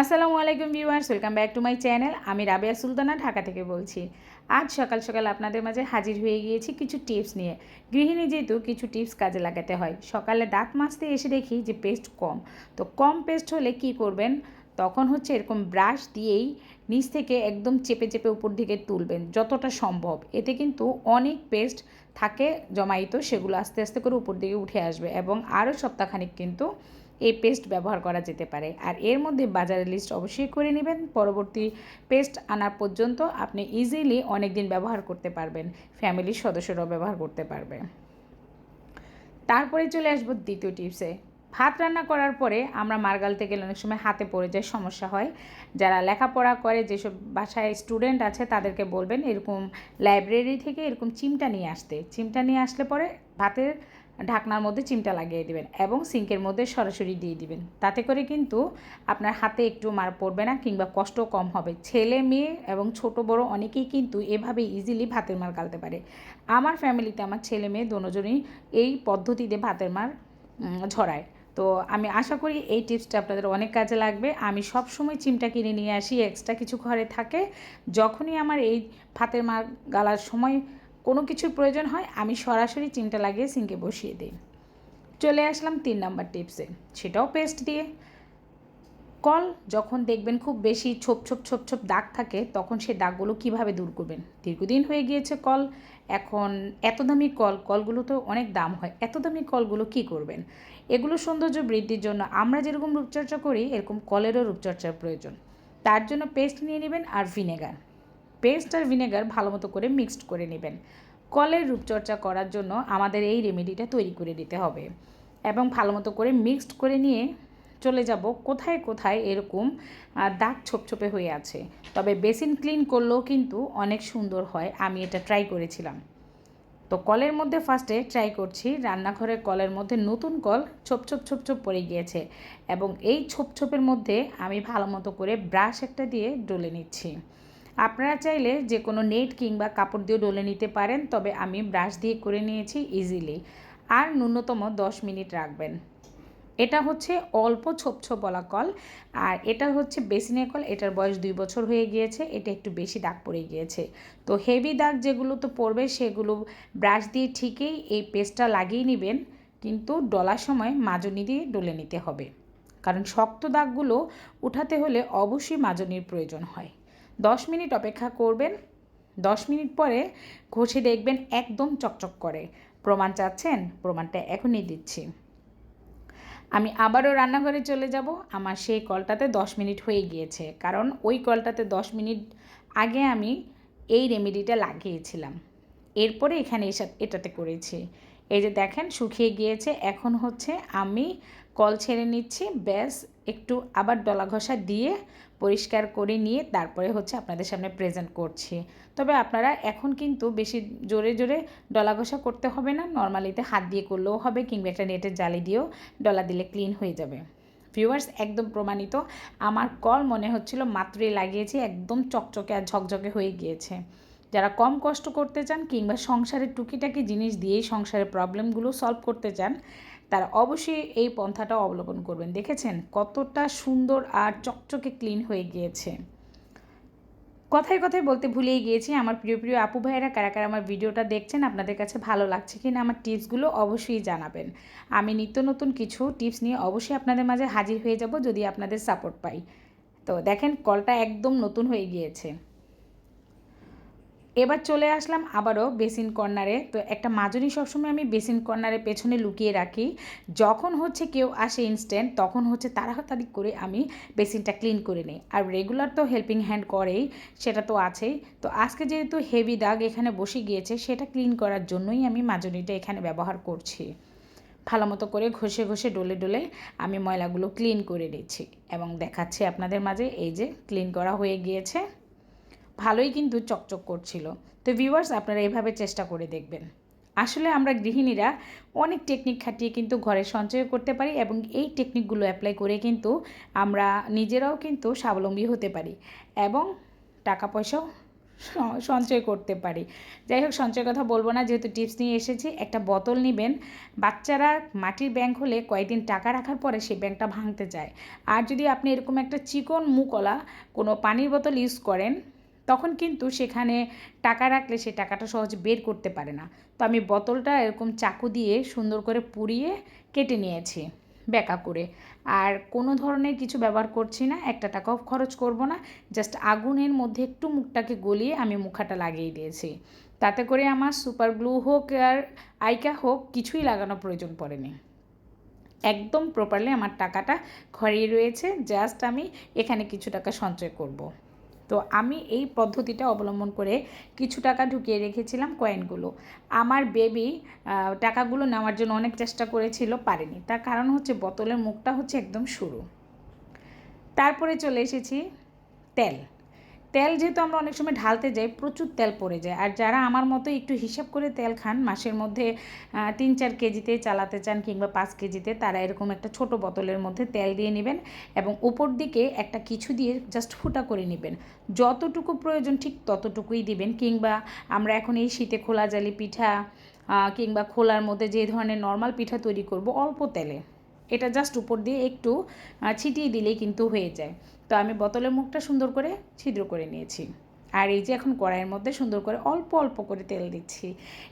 আসসালামু আলাইকুম viewers, welcome back to my channel. আমি রাবেয়া সুলতানা ঢাকা থেকে বলছি। আজ সকাল সকাল আপনাদের মাঝে হাজির হয়ে গিয়েছি কিছু টিপস নিয়ে। গৃহিণী যেহেতু কিছু টিপস কাজে লাগাতে হয়, সকালে দাঁত মাজতে এসে দেখি যে পেস্ট কম। তো কম পেস্ট হলে কি করবেন? তখন হচ্ছে এরকম ব্রাশ দিয়েই নিচ থেকে একদম চেপে চেপে উপর দিকে তুলবেন, যতটা সম্ভব। এতে কিন্তু অনেক পেস্ট থাকে জমায়িত সেগুলো আস্তে আস্তে করে উপর দিকে উঠে আসবে এবং আরও সপ্তাহখানিক কিন্তু এই পেস্ট ব্যবহার করা যেতে পারে। আর এর মধ্যে বাজারের লিস্ট অবশ্যই করে নেবেন। পরবর্তী পেস্ট আনার পর্যন্ত আপনি ইজিলি অনেক দিন ব্যবহার করতে পারবেন। ফ্যামিলির সদস্যরাও ব্যবহার করতে পারবে। তারপরে চলে আসব দ্বিতীয় টিপসে ভাত রান্না করার পরে আমরা মার গালতে গেলে অনেক সময় হাতে পড়ে যায়, সমস্যা হয়। যারা লেখাপড়া করে, যেসব বাসায় স্টুডেন্ট আছে, তাদেরকে বলবেন এরকম লাইব্রেরি থেকে এরকম চিমটা নিয়ে আসতে। চিমটা নিয়ে আসলে পরে ভাতের ঢাকনার মধ্যে চিমটা লাগিয়ে দিবেন এবং সিঙ্কের মধ্যে সরাসরি দিয়ে দিবেন। তাতে করে কিন্তু আপনার হাতে একটু মার পড়বে না কিংবা কষ্ট কম হবে। ছেলে, মেয়ে এবং ছোট, বড় অনেকেই কিন্তু এভাবে ইজিলি ভাতের মার গালতে পারে। আমার ফ্যামিলিতে আমার ছেলে, মেয়ে দুজনই এই পদ্ধতিতে ভাতের মার ঝরায়। তো আমি আশা করি এই টিপসটা আপনাদের অনেক কাজে লাগবে। আমি সব সময় চিমটা কিনে নিয়ে আসি এক্সট্রা কিছু ঘরে থাকে। যখনই আমার এই ভাতের মার গালার সময় কোনো কিছুর প্রয়োজন হয়, আমি সরাসরি চিমটা লাগিয়ে সিঙ্কে বসিয়ে দিই। চলে আসলাম তিন নাম্বার টিপসে সেটাও পেস্ট দিয়ে। কল যখন দেখবেন খুব বেশি ছোপ ছোপ ছোপ ছোপ দাগ থাকে, তখন সেই দাগগুলো কীভাবে দূর করবেন? দীর্ঘদিন হয়ে গিয়েছে কল, এখন এত দামি কল কলগুলো তো অনেক দাম হয়, এত দামি কলগুলো কি করবেন? এগুলো সৌন্দর্য বৃদ্ধির জন্য আমরা যেরকম রূপচর্চা করি, এরকম কলেরও রূপচর্চার প্রয়োজন। তার জন্য পেস্ট নিয়ে নেবেন আর ভিনেগার পেস্ট আর ভিনেগার ভালো মতো করে মিক্সড করে নেবেন। কলের রূপচর্চা করার জন্য আমাদের এই রেমেডিটা তৈরি করে দিতে হবে এবং ভালো মতো করে মিক্সড করে নিয়ে চলে যাব কোথায় কোথায় এরকম দাগ ছোপ ছোপে হয়ে আছে। তবে বেসিন ক্লিন করলেও কিন্তু অনেক সুন্দর হয়, আমি এটা ট্রাই করেছিলাম। তো কলের মধ্যে ফার্স্টে ট্রাই করছি, রান্নাঘরের কলের মধ্যে নতুন কল ছোপ ছোপ ছোপ ছোপ পড়ে গিয়েছে এবং এই ছোপ ছোপের মধ্যে আমি ভালো মতো করে ব্রাশ একটা দিয়ে ডলে নিচ্ছি। আপনারা চাইলে যে কোনো নেট কিংবা কাপড় দিয়ে ডলে নিতে পারেন, তবে আমি ব্রাশ দিয়ে করে নিয়েছি ইজিলি আর ন্যূনতম দশ মিনিট রাখবেন। এটা হচ্ছে অল্প ছোপ ছোপ বলা কল, আর এটা হচ্ছে বেসিনের কল, এটার বয়স দুই বছর হয়ে গিয়েছে, এটা একটু বেশি দাগ পড়ে গিয়েছে। তো হেভি দাগ যেগুলো তো পড়বে, সেগুলো ব্রাশ দিয়ে ঠিকই এই পেস্টটা লাগিয়ে নেবেন, কিন্তু ডলার সময় মাজনি দিয়ে ডলে নিতে হবে। কারণ শক্ত দাগগুলো উঠাতে হলে অবশ্যই মাজনির প্রয়োজন হয়। দশ মিনিট অপেক্ষা করবেন। দশ মিনিট পরে ঘষে দেখবেন একদম চকচক করে। প্রমাণ চাচ্ছেন, প্রমাণটা এখনই দিচ্ছি। আমি আবারও রান্নাঘরে চলে যাব। আমার সেই কলটাতে দশ মিনিট হয়ে গিয়েছে। কারণ ওই কলটাতে দশ মিনিট আগে আমি এই রেমেডিটা লাগিয়েছিলাম। এরপরে এখানে এসে এটাতে করেছি। এই যে দেখেন, শুকিয়ে গিয়েছে। এখন হচ্ছে আমি কল ছেড়ে নিচ্ছি। ব্যাস, একটু আবার ডলা ঘষা দিয়ে পরিষ্কার করে নিয়ে তারপরে হচ্ছে আপনাদের সামনে প্রেজেন্ট করছি। তবে আপনারা এখন কিন্তু বেশি জোরে জোরে ডলা ঘষা করতে হবে না নর্মালিতে হাত দিয়ে করলেও হবে কিংবা একটা নেটের জালি দিয়েও ডলা দিলে ক্লিন হয়ে যাবে। ভিউয়ার্স একদম প্রমাণিত, আমার কল মনে হচ্ছিল মাত্রই লাগিয়েছি, একদম চকচকে আর ঝকঝকে হয়ে গিয়েছে। যারা কম কষ্ট করতে চান কিংবা সংসারের টুকিটাকি জিনিস দিয়েই সংসারের প্রবলেমগুলো সলভ করতে চান তারা অবশ্যই এই পন্থাটা অবলম্বন করবেন। দেখেছেন কতটা সুন্দর আর চকচকে ক্লিন হয়ে গিয়েছে। কথায় কথায় বলতে ভুলেই গিয়েছি, আমার প্রিয় প্রিয় আপু ভাইয়েরা, কারা কারা আমার ভিডিওটা দেখছেন, আপনাদের কাছে ভালো লাগছে কি না আমার টিপসগুলো অবশ্যই জানাবেন। আমি নিত্য নতুন কিছু টিপস নিয়ে অবশ্যই আপনাদের মাঝে হাজির হয়ে যাব যদি আপনাদের সাপোর্ট পাই। তো দেখেন, কলটা একদম নতুন হয়ে গিয়েছে। এবার চলে আসলাম আবারও বেসিন কর্নারে। তো একটা মাজনি সবসময় আমি বেসিন কর্নারে পেছনে লুকিয়ে রাখি। যখন হচ্ছে কেউ আসে ইনস্ট্যান্ট তখন হচ্ছে তাড়াতাড়ি করে আমি বেসিনটা ক্লিন করে নিই। আর রেগুলার তো হেল্পিং হ্যান্ড করেই, সেটা তো আছেই। তো আজকে যেহেতু হেভি দাগ এখানে বসে গিয়েছে, সেটা ক্লিন করার জন্যই আমি মাজনিটা এখানে ব্যবহার করছি। ভালো মতো করে ঘষে ঘষে ডলে ডলে আমি ময়লাগুলো ক্লিন করে নিচ্ছি। এবং দেখাচ্ছি আপনাদের মাঝে, এই যে ক্লিন করা হয়ে গিয়েছে। ভালোই কিন্তু চকচক করছিল। তো ভিউয়ার্স আপনারা এভাবে চেষ্টা করে দেখবেন। আসলে আমরা গৃহিণীরা অনেক টেকনিক খাটিয়ে কিন্তু ঘরে সঞ্চয় করতে পারি এবং এই টেকনিকগুলো অ্যাপ্লাই করে কিন্তু আমরা নিজেরাও কিন্তু স্বাবলম্বী হতে পারি এবং টাকা পয়সাও সঞ্চয় করতে পারি। যাই হোক, সঞ্চয়ের কথা বলব না, যেহেতু টিপস নিয়ে এসেছি, একটা বোতল নেবেন। বাচ্চারা মাটির ব্যাংক হলে কয়েকদিন টাকা রাখার পরে সেই ব্যাংকটা ভাঙতে চায়। আর যদি আপনি এরকম একটা চিকন মুকলা কোনো পানির বোতল ইউজ করেন তখন কিন্তু সেখানে টাকা রাখলে সেই টাকাটা সহজে বের করতে পারে না। তো আমি বোতলটা এরকম চাকু দিয়ে সুন্দর করে পুড়িয়ে কেটে নিয়েছি ব্যাকা করে। আর কোনো ধরনের কিছু ব্যবহার করছি না, একটা টাকাও খরচ করব না জাস্ট আগুনের মধ্যে একটু মুখটাকে গলিয়ে আমি মুখাটা লাগিয়ে দিয়েছি। তাতে করে আমার সুপার গ্লু হোক আর আইকা হোক, কিছুই লাগানো প্রয়োজন পড়েনি। একদম প্রপারলি আমার টাকাটা ঘরেই রয়েছে জাস্ট আমি এখানে কিছু টাকা সঞ্চয় করব। তো আমি এই পদ্ধতিটা অবলম্বন করে কিছু টাকা ঢুকিয়ে রেখেছিলাম কয়েনগুলো। আমার বেবি টাকাগুলো নেওয়ার জন্য অনেক চেষ্টা করেছিল, পারেনি। তার কারণ হচ্ছে বোতলের মুখটা হচ্ছে একদম সরু তারপরে চলে এসেছি তেল। তেল যেহেতু আমরা অনেক সময় ঢালতে যাই, প্রচুর তেল পড়ে যায়। আর যারা আমার মতো একটু হিসাব করে তেল খান, মাসের মধ্যে তিন চার কেজিতে চালাতে চান কিংবা পাঁচ কেজিতে, তারা এরকম একটা ছোট বোতলের মধ্যে তেল দিয়ে নেবেন এবং উপর দিকে একটা কিছু দিয়ে জাস্ট ফুটা করে নেবেন। যতটুকু প্রয়োজন ঠিক ততটুকুই দিবেন কিংবা আমরা এখন এই শীতে খোলা জালি পিঠা কিংবা খোলার মধ্যে যে ধরনের নর্মাল পিঠা তৈরি করব অল্প তেলে। এটা জাস্ট উপর দিয়ে একটু ছিটিয়ে দিলেই কিন্তু হয়ে যায়। তো আমি বোতলের মুখটা সুন্দর করে ছিদ্র করে নিয়েছি। আর এই যে এখন কড়াইয়ের মধ্যে সুন্দর করে অল্প অল্প করে তেল দিচ্ছি।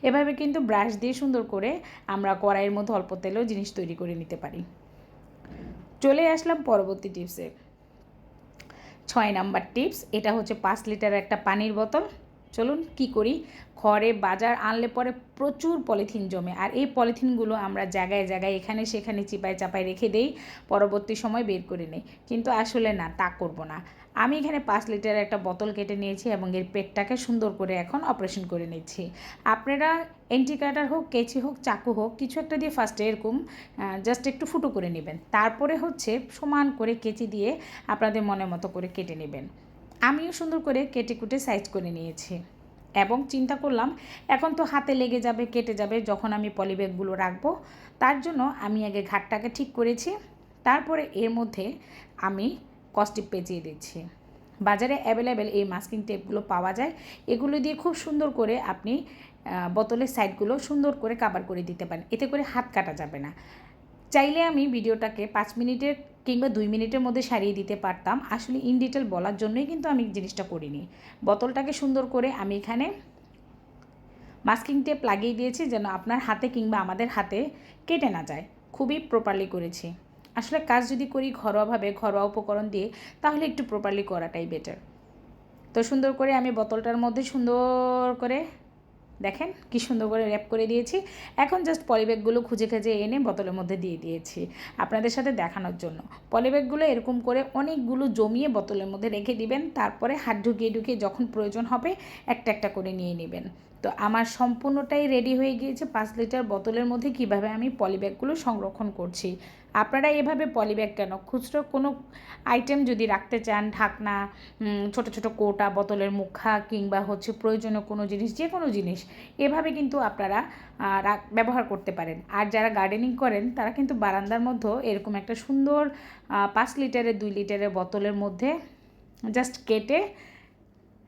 এভাবে কিন্তু ব্রাশ দিয়ে সুন্দর করে আমরা কড়াইয়ের মধ্যে অল্প তেলেও জিনিস তৈরি করে নিতে পারি। চলে আসলাম পরবর্তী টিপসে। ছয় নাম্বার টিপস, এটা হচ্ছে পাঁচ লিটার একটা পানির বোতল। চলুন কি করি? ঘরে বাজার আনলে পরে প্রচুর পলিথিন জমে। আর এই পলিথিনগুলো আমরা জায়গায় জায়গায় এখানে সেখানে চিপায় চাপায় রেখে দেই, পরবর্তী সময় বের করে নেই। কিন্তু আসলে না, তা করব না। আমি এখানে পাঁচ লিটার একটা বোতল কেটে নিয়েছি এবং এর পেটটাকে সুন্দর করে এখন অপারেশন করে নিচ্ছি। আপনারা এন্টি কাটার হোক, কেচি হোক, চাকু হোক, কিছু একটা দিয়ে ফার্স্টে এরকম জাস্ট একটু ফুটো করে নেবেন। তারপরে হচ্ছে সমান করে কেচি দিয়ে আপনাদের মনের মতো করে কেটে নেবেন। আমিও সুন্দর করে কেটে কুটে সাইজ করে নিয়েছি। এবং চিন্তা করলাম, এখন তো হাতে লেগে যাবে, কেটে যাবে, যখন আমি পলিব্যাগগুলো রাখব, তার জন্য আমি আগে ঘাটটাকে ঠিক করেছি, তারপরে এর মধ্যে আমি কস্টিপ পেঁচিয়ে দিচ্ছি। বাজারে অ্যাভেলেবেল এই মাস্কিং টেপগুলো পাওয়া যায়, এগুলো দিয়ে খুব সুন্দর করে আপনি বোতলের সাইডগুলো সুন্দর করে কাভার করে দিতে পারেন, এতে করে হাত কাটা যাবে না। চাইলে আমি ভিডিওটাকে পাঁচ মিনিটের কিংবা দুই মিনিটের মধ্যে সারিয়ে দিতে পারতাম। আসলে ইন ডিটেল বলার জন্যই কিন্তু আমি জিনিসটা করিনি। বোতলটাকে সুন্দর করে আমি এখানে মাস্কিং টেপ লাগিয়ে দিয়েছি যেন আপনার হাতে কিংবা আমাদের হাতে কেটে না যায়। খুবই প্রপারলি করেছি। আসলে কাজ যদি করি ঘরোয়াভাবে, ঘরোয়া উপকরণ দিয়ে, তাহলে একটু প্রপারলি করাটাই বেটার তো সুন্দর করে আমি বোতলটার মধ্যে সুন্দর করে দেখেন কি সুন্দর করে র্যাপ করে দিয়েছি। এখন জাস্ট পলিব্যাগগুলো খুঁজে খুঁজে এনে বোতলের মধ্যে দিয়ে দিয়েছি আপনাদের সাথে দেখানোর জন্য। পলিব্যাগগুলো এরকম করে অনেকগুলো জমিয়ে বোতলের মধ্যে রেখে দিবেন, তারপরে হাত ঢুকিয়ে ঢুকিয়ে যখন প্রয়োজন হবে একটা একটা করে নিয়ে নেবেন। তো আমার সম্পূর্ণটাই রেডি হয়ে গিয়েছে পাঁচ লিটার বোতলের মধ্যে কীভাবে আমি পলিব্যাগগুলো সংরক্ষণ করছি। আপনারা এভাবে পলিব্যাগ কেন? খুচরো কোনো আইটেম যদি রাখতে চান, ঢাকনা ছোট ছোট কোটা, বোতলের মুখা কিংবা হচ্ছে প্রয়োজনীয় কোনো জিনিস যে কোনো জিনিস, এভাবে কিন্তু আপনারা ব্যবহার করতে পারেন। আর যারা গার্ডেনিং করেন, তারা কিন্তু বারান্দার মধ্যেও এরকম একটা সুন্দর পাঁচ লিটারের দুই লিটারের বোতলের মধ্যে জাস্ট কেটে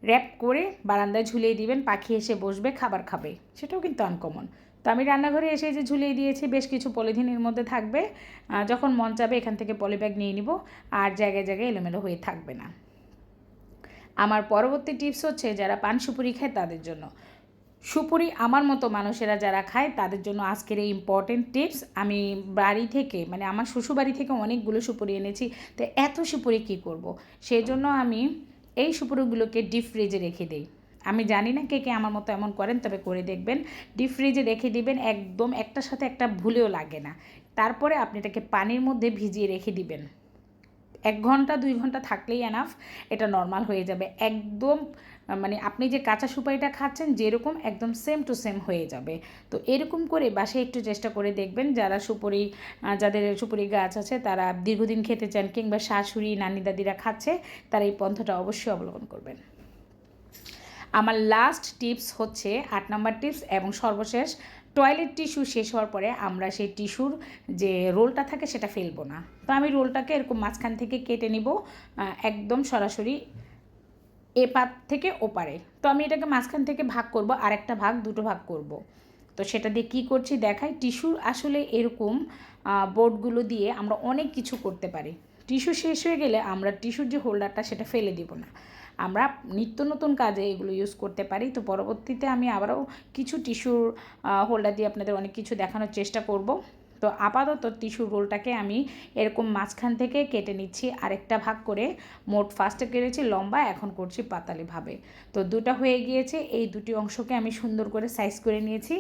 র্যাপ করে বারান্দায় ঝুলিয়ে দিবেন, পাখি এসে বসবে, খাবার খাবে। সেটাও কিন্তু আনকমন তো আমি রান্নাঘরে এসে যে ঝুলিয়ে দিয়েছি, বেশ কিছু পলিথিনের মধ্যে থাকবে। যখন মন চাবে এখান থেকে পলিব্যাগ নিয়ে নিব, আর জায়গায় জায়গায় এলোমেলো হয়ে থাকবে না। আমার পরবর্তী টিপস হচ্ছে, যারা পান সুপুরি খায় তাদের জন্য। সুপুরি আমার মতো মানুষেরা যারা খায়, তাদের জন্য আজকের এই ইম্পর্টেন্ট টিপস আমি বাড়ি থেকে মানে আমার শ্বশুরবাড়ি থেকে অনেকগুলো সুপুরি এনেছি, তো এত সুপুরি কী করব। সেই জন্য আমি এই সুপুরিগুলোকে ডিপ ফ্রিজে রেখে দেই। আমি জানি না কে কে আমার মতো এমন করেন, তবে করে দেখবেন ডিপ ফ্রিজে রেখে দিবেন, একদম একটার সাথে একটা ভুলেও লাগে না। তারপরে আপনি এটাকে পানির মধ্যে ভিজিয়ে রেখে দিবেন। এক ঘণ্টা, দুই ঘণ্টা থাকলেই এনাফ এটা নর্মাল হয়ে যাবে। একদম মানে আপনি যে কাঁচা সুপারিটা খাচ্ছেন, যেরকম একদম সেম টু সেম হয়ে যাবে। তো এরকম করে বাসায় একটু চেষ্টা করে দেখবেন, যারা সুপুরি যাদের সুপুরি গাছ আছে, তারা দীর্ঘদিন খেতে চান কিংবা শাশুড়ি, নানি, দাদিরা খাচ্ছে, তারা এই পন্থাটা অবশ্যই অবলম্বন করবেন। আমার লাস্ট টিপস হচ্ছে আট নাম্বার টিপস এবং সর্বশেষ টয়লেট টিস্যু শেষ হওয়ার পরে আমরা সেই টিস্যুর যে রোলটা থাকে, সেটা ফেলব না। তো আমি রোলটাকে এরকম মাঝখান থেকে কেটে নিব একদম সরাসরি এ পাত থেকে ওপারে। তো আমি এটাকে মাঝখান থেকে ভাগ করব আর একটা ভাগ, দুটো ভাগ করব। তো সেটা দিয়ে কি করছি দেখাই, টিস্যু আসলে এরকম বোর্ডগুলো দিয়ে আমরা অনেক কিছু করতে পারি। টিস্যু শেষ হয়ে গেলে আমরা টিস্যুর যে হোল্ডারটা সেটা ফেলে দিব না। আমরা নিত্য নতুন কাজে এগুলো ইউজ করতে পারি। তো পরবর্তীতে আমি আবারও কিছু টিস্যুর হোল্ডার দিয়ে আপনাদের অনেক কিছু দেখানোর চেষ্টা করব। তো আপাতত টিস্যুর রোলটাকে আমি এরকম মাঝখান থেকে কেটে নিচ্ছি, আরেকটা ভাগ করে। মোট ফার্স্টে কেটেছি লম্বা, এখন করছি পাতালিভাবে তো দুটা হয়ে গিয়েছে, এই দুটি অংশকে আমি সুন্দর করে সাইজ করে নিয়েছি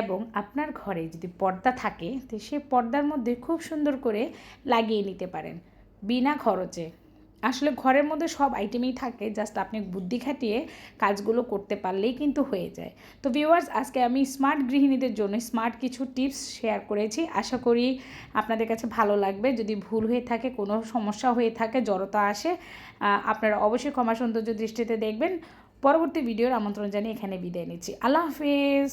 এবং আপনার ঘরে যদি পর্দা থাকে, তো সেই পর্দার মধ্যে খুব সুন্দর করে লাগিয়ে নিতে পারেন, বিনা খরচে। আসলে ঘরের মধ্যে সব আইটেমই থাকে জাস্ট আপনি বুদ্ধি খাটিয়ে কাজগুলো করতে পারলেই কিন্তু হয়ে যায়। তো ভিউয়ার্স আজকে আমি স্মার্ট গৃহিণীদের জন্য স্মার্ট কিছু টিপস শেয়ার করেছি। আশা করি আপনাদের কাছে ভালো লাগবে। যদি ভুল হয়ে থাকে, কোনো সমস্যা হয়ে থাকে, জড়তা আসে আপনারা অবশ্যই ক্ষমা সৌন্দর্য দৃষ্টিতে দেখবেন। পরবর্তী ভিডিওর আমন্ত্রণ জানিয়ে এখানে বিদায় নিচ্ছি। আল্লাহ হাফিজ!